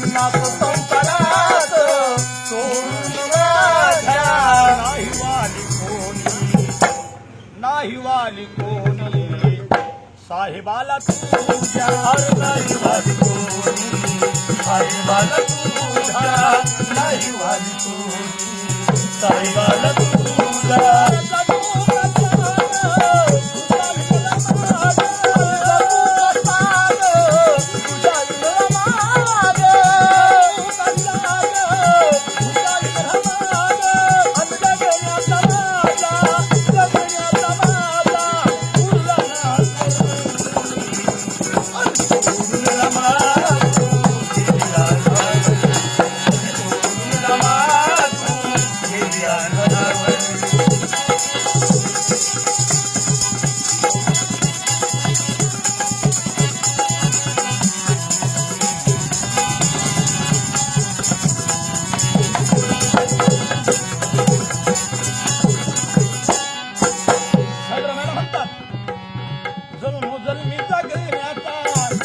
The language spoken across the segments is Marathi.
माझ्या नाथ संसारात सोडून माझ्या नाही वाली कोणी नाही वाली कोणी. साहेबाला तुझ्या नाही वाली कोणी साहेबाला तुझ्या नाही वाली कोणी. साहेबाला तुझ्या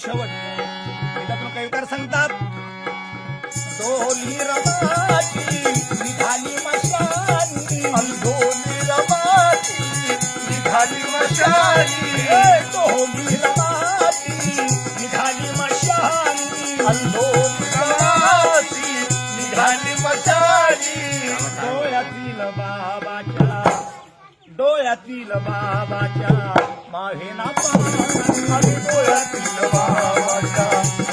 शेवट त्याच्यातून काही विकार सांगतात डोली रमाची निघाली मशानी डोली रमाची निघाली मशानी डोली रमाची निघाली मशानी डोली डोळ्यातील बाबाच्या माहेना पाणी डोळ्यातील बाबाच्या